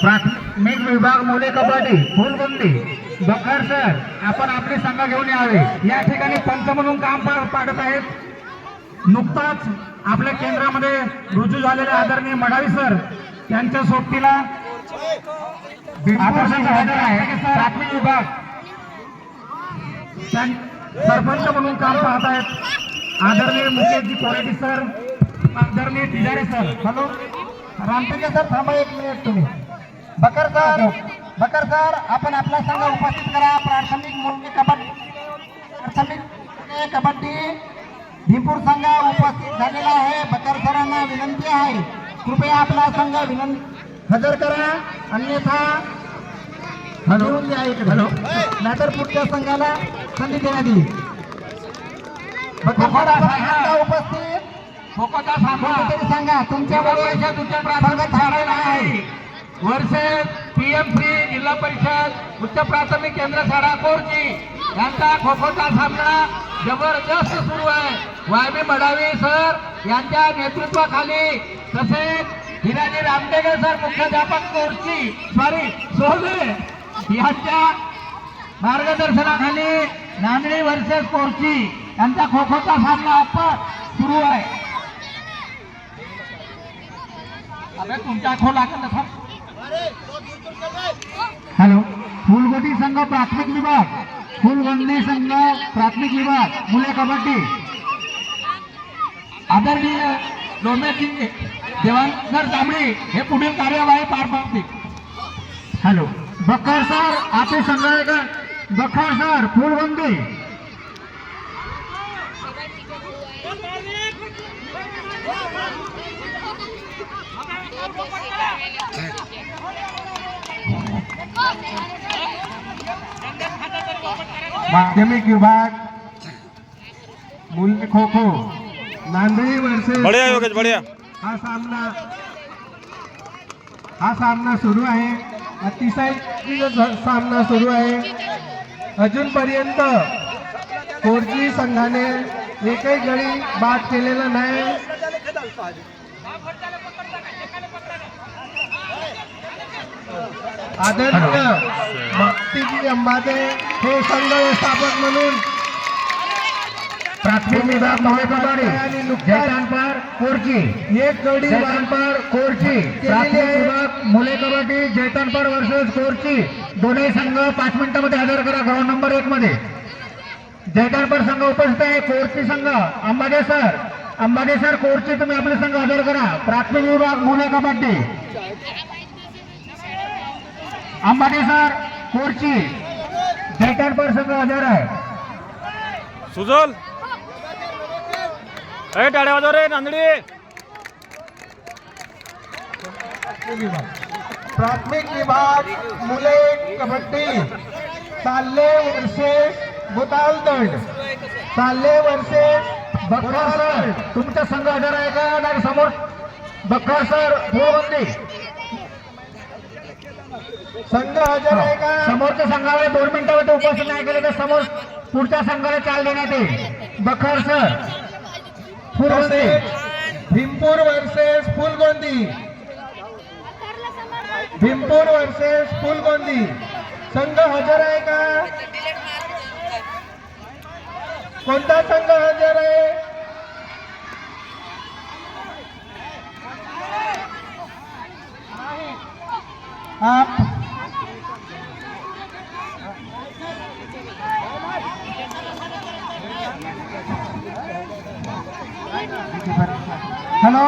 प्राथमिक विभाग मुले कबड्डी फुलबंदी बकर सर आपण आपले संघ घेऊन यावे. या ठिकाणी पंच म्हणून काम पाडत आहेत. नुकताच आपल्या केंद्रामध्ये रुजू झालेले आदरणीय मडावी सर त्यांच्या सोबतीला आकर्षण हजर आहे. प्राथमिक विभाग. त्यां- सरपंच म्हणून काम पाहत आहेत. आदरणीय मुकेशजी कोरेटी सर आदरणीय Tijare sir. Hello. Ramteke sir थांबा एक मिनिट तुम्ही. बकर सर बकर सर आपण आपला संघ उपस्थित करा. प्राथमिक मुलगी कबड्डी प्राथमिक कबड्डी. भीमपूर संघ उपस्थित झालेला आहे. बकर सरांना विनंती आहे. कृपया आपला संघ विनंती हजर करा. अन्यथा हॅलो. हॅलो. नाहीतर पुढच्या संघाला संधी देण्यात येईल. बकर उपस्थित खोकोचा सामना कोणीतरी सांगा. तुमच्या उच्च प्राथमिक शाळेला आहे. वर्षे पीएम फ्री जिल्हा परिषद उच्च प्राथमिक केंद्र शाळा कोरची. यांचा खो खोचा सामना जबरदस्त सुरू आहे. वायबी मडावी सर यांच्या नेतृत्वाखाली तसेच हिराजी रामटेगे सर मुख्याध्यापक कोरची. सॉरी सोहले यांच्या मार्गदर्शनाखाली नांदणी वर्सेस कोरची. यांचा खो खोचा सामना आपण सुरू आहे अबे तुमच्या खो लागत ना हॅलो फुलगोटी संघ प्राथमिक विभाग. फुलगोंडे संघ प्राथमिक विभाग मुले कबड्डी. आदरणीय लोमेची देवांकर जांभळे हे पुढील कार्यवाही पार पाडतील. हॅलो बकर सर आपले संघ आहे का बकर सर फुलगोंडे माध्यमिक विभाग मुले खो खो नांदेड वर्सेस बढ़िया योगेश बढ़िया। हा सामना हा सामना सुरू आहे. अतिशय सामना सुरू आहे. अजूनपर्यंत कोरची संघाने एकही गडी बाद केलेला नाही. आदरणीय भक्तीजी अंबाते हे संघ व्यवस्थापक म्हणून प्राथमिक विभाग महाकबाडी आणि जयकांपर कोरची. एक जोडी जयकांपर कोरची. प्राथमिक विभाग मुले कबड्डी जयकांपर वर्सेस कोरची. दोन्ही संघ पाच मिनिटांमध्ये हजर करा. ग्राउंड नंबर एक मध्ये. जयकांपर संघ उपस्थित आहे. कोरची संघ. अंबाडे सर. अंबाडे सर कोरची तुम्ही आपले संघ हजर करा. प्राथमिक विभाग मुले कबड्डी. अंबाडे सर कोरची. जयकांपर संघ हजर आहे. सुजल. ए टाळ्या वाजव रे नांदडी. प्राथमिक विभाग मुले कबड्डी. चालले वर्षे भूतालदंड चालले वर्षे बक्कर सर. तुमचा संघ हजर आहे का? नाही समोर. बक्कर सर भूबंदी संघ हजर आहे का? समोरच्या संघाला दोन मिनिटामध्ये उपस्थित नाही केले तर समोर पुढच्या संघाला चाल देण्यात येईल. Bakhar sir. Fulbandi Bhimpur versus Fulgondi Bhimpur versus Fulgondi संघ हजर आहे का? कोणता संघ हजर आहे? आप हॅलो.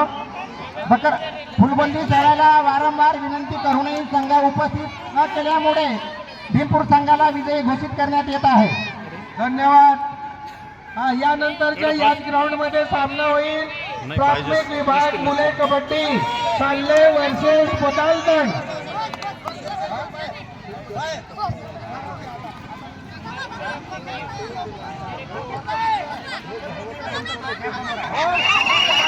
बकर फुलबंदी सोहळ्याला वारंवार विनंती करूनही संघ उपस्थित न केल्यामुळे भीमपूर संघाला विजयी घोषित करण्यात येत आहे. धन्यवाद. यानंतरच्या याच ग्राउंडमध्ये सामना होईल. प्राथमिक विभाग मुले कबड्डी चालले वर्सेस बोतालगण Oh,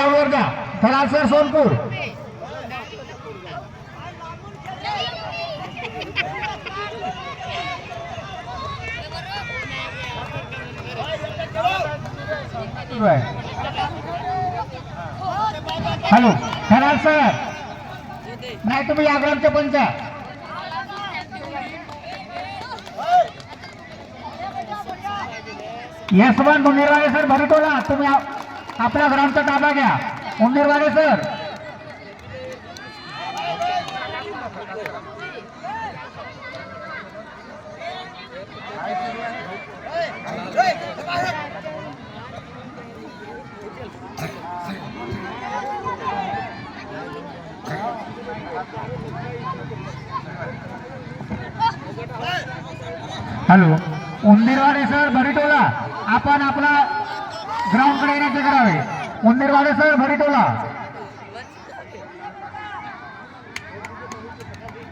sir Sonpur. Hello Thalal sir नाही तुम्ही या ग्राउंडचे पंच यशवंत उंदीरवाडे सर भरतोला तुम्ही आप- आपल्या ग्रामचा ताबा घ्या. Undirwade sir. Hello. Undirwade sir Bharitola. आपण आपला ग्राउंडकडे येण्याचे करावे Undirwade sir Bharitola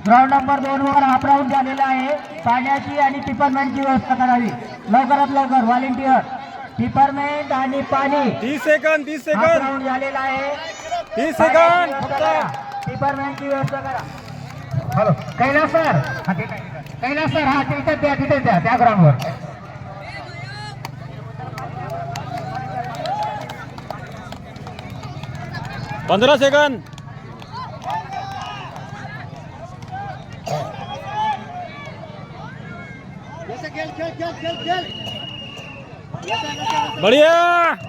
ground number दोन वर हाफ राऊंड झालेला आहे. पाण्याची आणि टिपरमेंटची व्यवस्था करावी. लवकरात लवकर व्हॉलेंटियर टिपरमेंट आणि पाणी. तीस सेकंद तीस सेकंद राऊंड झालेला आहे. तीस सेकंद फक्त टिपरमेंटची व्यवस्था करा. Hello Kailas sir. Kailas sir हा तिथे द्या तिथे द्या त्या ग्राउंडवर पंधरा सेकंद बढिया